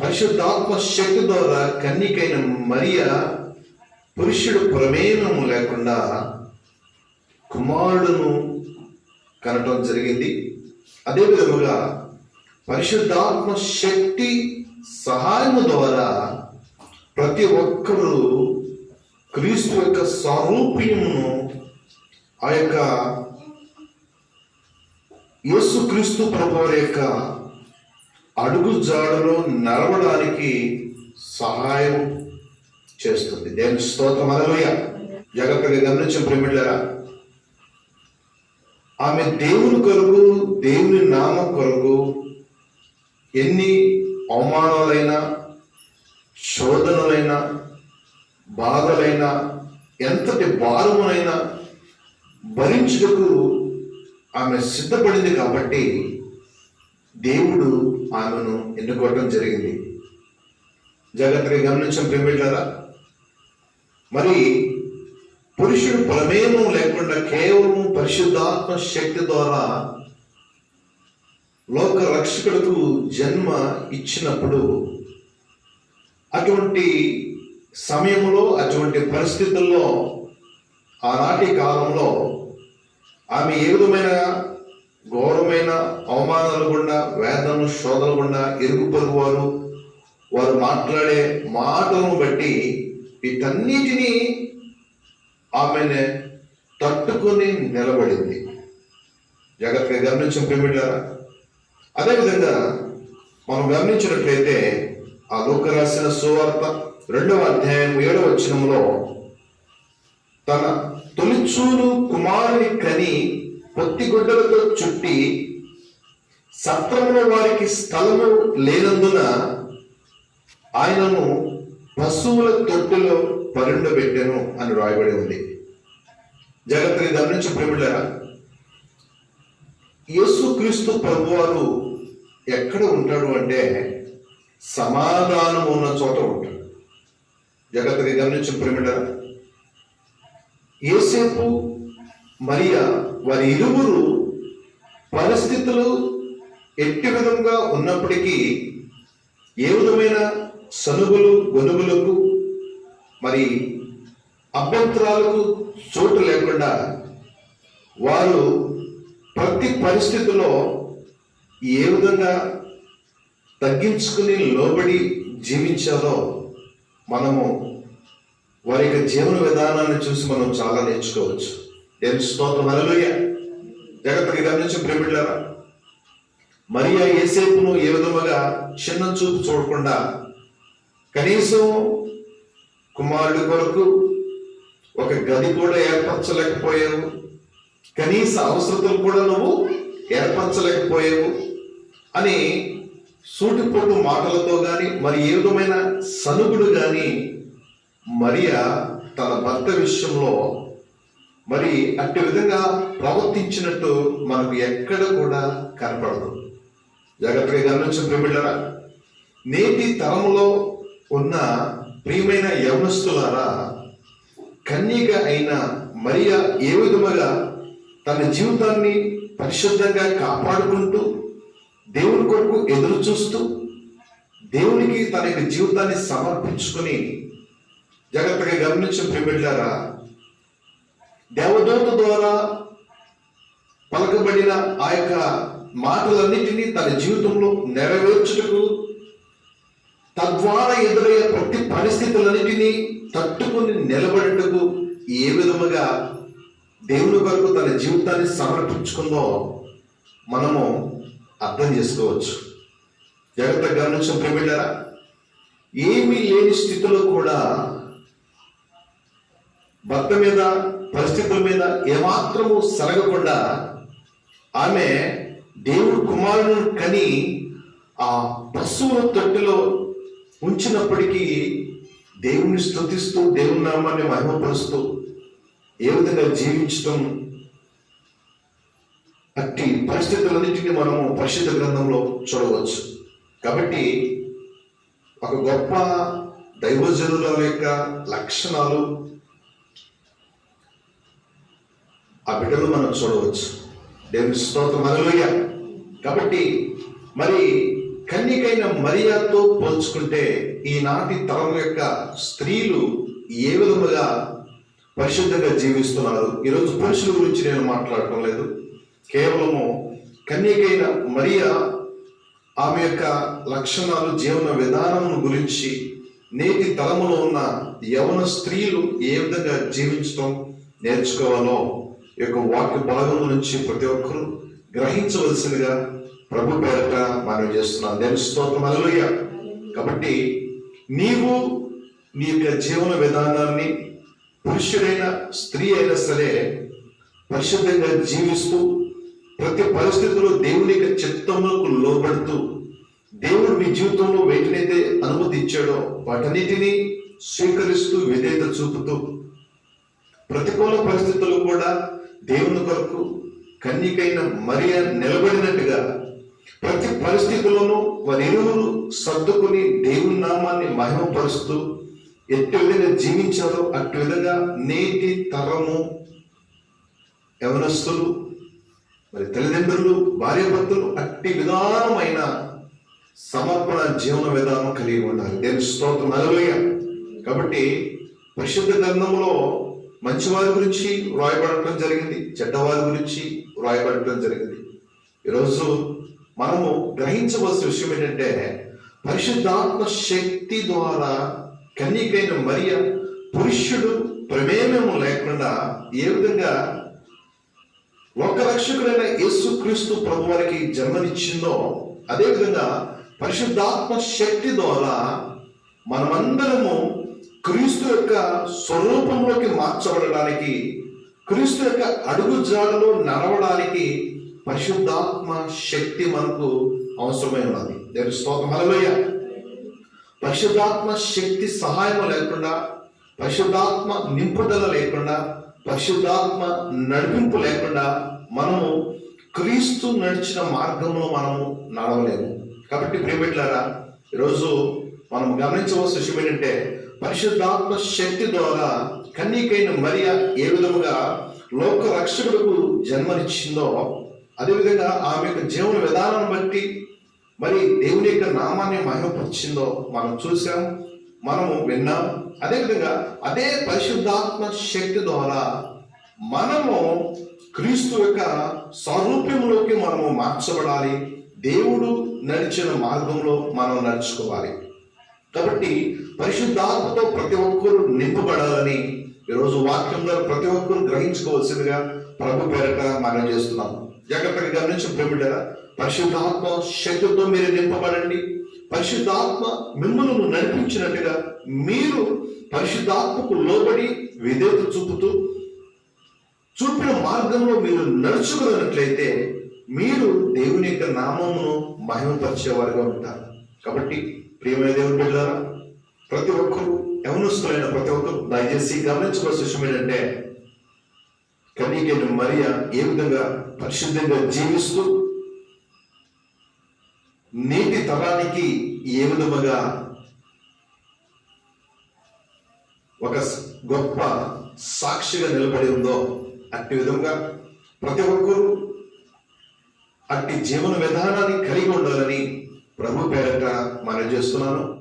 పరిశుద్ధాత్మ శక్తి ద్వారా కన్నికైన మరియ పురుషుడు ప్రమేయము లేకుండా కుమారుడును కనటం జరిగింది. అదే విధముగా పరిశుద్ధాత్మ శక్తి సహాయము ద్వారా ప్రతి ఒక్కరూ క్రీస్తు యొక్క సారూప్యమును ఆ యొక్క యేసు క్రీస్తు ప్రభువారి యొక్క అడుగు జాడలో నడవడానికి సహాయం చేస్తుంది. దేవుని స్తోత్రం. అలలోయ జాగ్రత్తగా గమనించిన ప్రేమిళ్ళరా ఆమె దేవుని కొరకు దేవుని నామం కొరకు ఎన్ని అవమానాలైనా శోధనలైనా బాధలైనా ఎంతటి భారమునైనా భరించుటకు ఆమె సిద్ధపడింది కాబట్టి దేవుడు ఆమెను ఎన్నుకోవడం జరిగింది. జాగ్రత్తగా గమనించిన ప్రేమిటారా మరి పురుషుడు ప్రమేయము లేకుండా కేవలం పరిశుద్ధాత్మ శక్తి ద్వారా లోక రక్షకులకు జన్మ ఇచ్చినప్పుడు అటువంటి సమయంలో అటువంటి పరిస్థితుల్లో ఆనాటి కాలంలో ఆమె ఏ విధమైన ఘోరమైన అవమానాలు గుండా వేదనలు శోధనలు గుండా ఇరుగు పొరుగు వారు వారు మాట్లాడే మాటలను బట్టి వీటన్నిటినీ ఆమెను తట్టుకొని నిలబడింది. జాగ్రత్తగా గమనించిన ప్రేమిళ్ళారా అదేవిధంగా మనం గమనించినట్లయితే ఆ లోక రాసిన సువార్త రెండవ అధ్యాయం ఏడవ వచనంలో తన తొలిచూలు కుమారుని కని పొత్తిగుడ్డలతో చుట్టి సత్రములో వారికి స్థలము లేనందున ఆయనను పశువుల తొట్టులో పరుండబెట్టెను అని రాయబడి ఉంది. జగత్తుని గమనించి ప్రేమిళ్ళరా యేసు క్రీస్తు ప్రభువారు ఎక్కడ ఉంటాడు అంటే సమాధానం ఉన్న చోట ఉంటాడు. జగత్తుని గమనించి ప్రేమిళ్ళారా ఏసేపు మరియా వారి ఇరువురు పరిస్థితులు ఎట్టి విధంగా ఉన్నప్పటికీ ఏ విధమైన సనుగులు గొనుగులకు మరి అభ్యంతరాలకు చోటు లేకుండా వారు ప్రతి పరిస్థితిలో ఏ విధంగా తగ్గించుకుని లోబడి జీవించాలో మనము వారి యొక్క జీవన విధానాన్ని చూసి మనం చాలా నేర్చుకోవచ్చు. దేవుని స్తోత్రం. హల్లెలూయ. జగత్తుకి గమనించి మరి ఏసేపును ఏ విధముగా చిన్న చూపు చూడకుండా కనీసం కుమారుడి కొరకు ఒక గది కూడా ఏర్పరచలేకపోయావు కనీస అవసరతలు కూడా నువ్వు ఏర్పరచలేకపోయావు అని సూటిపోటు మాటలతో గాని మరి ఏ విధమైన సనుగుడు గాని మరియా తన భర్త విషయంలో మరి అట్టి విధంగా ప్రవర్తించినట్టు మనకు ఎక్కడ కూడా కనపడదు. జాగ్రత్తగా గమనించిన ప్రేమిళ్ళరా నేటి తరములో ఉన్న ప్రియమైన యవనస్తులారా కన్యక అయిన మరియా ఏ విధముగా తన జీవితాన్ని పరిశుద్ధంగా కాపాడుకుంటూ దేవుని కొరకు ఎదురు చూస్తూ దేవునికి తన యొక్క జీవితాన్ని సమర్పించుకొని జాగ్రత్తగా గమనించిన ప్రిమిళ్ళారా దేవదూత ద్వారా పలకబడిన ఆ యొక్క మాటలన్నింటినీ తన జీవితంలో నెరవేర్చుటకు తద్వారా ఎదురయ్యే ప్రతి పరిస్థితులన్నిటినీ తట్టుకుని నిలబడుటకు ఏ విధముగా దేవుని కొరకు తన జీవితాన్ని సమర్పించుకుందో మనము అర్థం చేసుకోవచ్చు. జాగ్రత్తగా గమనించిన ప్రేమిళ్ళారా ఏమీ లేని స్థితిలో కూడా భర్త మీద పరిస్థితుల మీద ఏమాత్రము సరగకుండా ఆమె దేవుడు కుమారుడు కని ఆ పశువుల తొట్టిలో ఉంచినప్పటికీ దేవుని స్తుతిస్తూ దేవుని నామాన్ని మహిమపరుస్తూ ఏ విధంగా జీవించటం అట్టి పరిస్థితులన్నింటినీ మనము పరిశుద్ధ గ్రంథంలో చూడవచ్చు. కాబట్టి ఒక గొప్ప దైవజనుల యొక్క లక్షణాలు ఆ బిడ్డలు మనం చూడవచ్చు. దేవుని స్తోత్రం హల్లెలూయా. కాబట్టి మరి కన్యకైన మరియాతో పోల్చుకుంటే ఈనాటి తరం యొక్క స్త్రీలు ఏ విధముగా పరిశుద్ధంగా జీవిస్తున్నారు? ఈరోజు పురుషుల గురించి నేను మాట్లాడటం లేదు. కేవలము కన్యకైన మరియా ఆమె యొక్క లక్షణాలు జీవన విధానం గురించి నేటి తరములో ఉన్న యవన స్త్రీలు ఏ విధంగా జీవించడం నేర్చుకోవాలో యొక్క వాక్య భాగం నుంచి ప్రతి ఒక్కరూ గ్రహించవలసిందిగా ప్రభు పేరట మనం చేస్తున్నాం. దేవుని స్తోత్రం. అలలుయ్య కాబట్టి నీవు నీ యొక్క జీవన విధానాన్ని పురుషుడైన స్త్రీ అయినా సరే పరిశుద్ధంగా జీవిస్తూ ప్రతి పరిస్థితిలో దేవుని యొక్క చిత్తములకు లోబడుతూ దేవుడు మీ జీవితంలో వేటినైతే అనుమతి ఇచ్చాడో వాటన్నిటినీ స్వీకరిస్తూ విధేయత చూపుతూ ప్రతికూల పరిస్థితులు కూడా దేవుని కొరకు కన్యకైన మరియ నిలబడినట్టుగా ప్రతి పరిస్థితుల్లోనూ వారి సర్దుకుని దేవుని నామాన్ని మహిమపరుస్తూ ఎట్టి విధంగా జీవించారో అట్టి విధంగా నేటి తరము యవనస్తులు మరి తల్లిదండ్రులు భార్యాభర్తలు అట్టి విధానమైన సమర్పణ జీవన విధానం కలిగి ఉండాలి దేని స్తోత్రం. అలలోయ కాబట్టి పరిశుద్ధ గ్రంథంలో మంచి వారి గురించి వ్రాయబడటం జరిగింది చెడ్డవారి గురించి వ్రాయబడటం జరిగింది. ఈరోజు మనము గ్రహించవలసిన విషయం ఏంటంటే పరిశుద్ధాత్మ శక్తి ద్వారా కన్యకైన మరియ పురుషుడు ప్రమేయము లేకుండా ఏ విధంగా ఒక రక్షకుడైన యేసుక్రీస్తు ప్రభు వారికి జన్మనిచ్చిందో అదేవిధంగా పరిశుద్ధాత్మ శక్తి ద్వారా మనమందరము క్రీస్తు యొక్క స్వరూపంలోకి మార్చబడడానికి క్రీస్తు యొక్క అడుగు జాడలో నడవడానికి పరిశుద్ధాత్మ శక్తి మనకు అవసరమై ఉన్నది. దేవుని స్తోత్రం. పరిశుద్ధాత్మ శక్తి సహాయం లేకుండా పరిశుద్ధాత్మ నింపుదల లేకుండా పరిశుద్ధాత్మ నడిపింపు లేకుండా మనము క్రీస్తు నడిచిన మార్గంలో మనము నడవలేము. కాబట్టి ప్రియమిట్లారా ఈరోజు మనం గమనించవలసిన విషయం ఏంటంటే పరిశుద్ధాత్మ శక్తి ద్వారా కన్నీకైన మరియ ఏ విధముగా లోక రక్షకులకు జన్మనిచ్చిందో అదేవిధంగా ఆమె యొక్క జీవన విధానాన్ని బట్టి మరి దేవుని యొక్క నామాన్ని మహిమపరిచిందో మనం చూసాం మనము విన్నాం. అదేవిధంగా అదే పరిశుద్ధాత్మ శక్తి ద్వారా మనము క్రీస్తు యొక్క స్వరూప్యంలోకి మనము మార్చబడాలి. దేవుడు నడిచిన మార్గంలో మనం నడుచుకోవాలి. కాబట్టి పరిశుద్ధాత్మతో ప్రతి ఒక్కరూ నింపబడాలని ఈరోజు వాక్యంలో ప్రతి ఒక్కరు గ్రహించుకోవాల్సిందిగా ప్రభు పేరట మనం చేస్తున్నాం. జాగ్రత్తగా గమనించి ప్రేమిట పరిశుద్ధాత్మ శక్తితో మీరు నింపబడండి. పరిశుద్ధాత్మ మిమ్మల్ని నడిపించినట్టుగా మీరు పరిశుద్ధాత్మకు లోబడి విధేయత చూపుతూ చూపిన మార్గంలో మీరు నడుచుకున్నట్లయితే మీరు దేవుని యొక్క నామమును మహిమపరిచేవారుగా ఉంటారు. కాబట్టి ప్రియమైన దేవుని బిడ్డారా ప్రతి ఒక్కరు యవనస్తులైన ప్రతి ఒక్కరు దయచేసి గమనించవలసిన విషయం ఏంటంటే కనీకైన మరియ ఏ విధంగా పరిశుద్ధంగా జీవిస్తూ నేటి తరానికి ఏ విధముగా ఒక గొప్ప సాక్షిగా నిలబడి ఉందో అట్టి విధంగా ప్రతి ఒక్కరూ అట్టి జీవన విధానాన్ని కలిగి ఉండాలని ప్రభు పేరట మనం చేస్తున్నాను.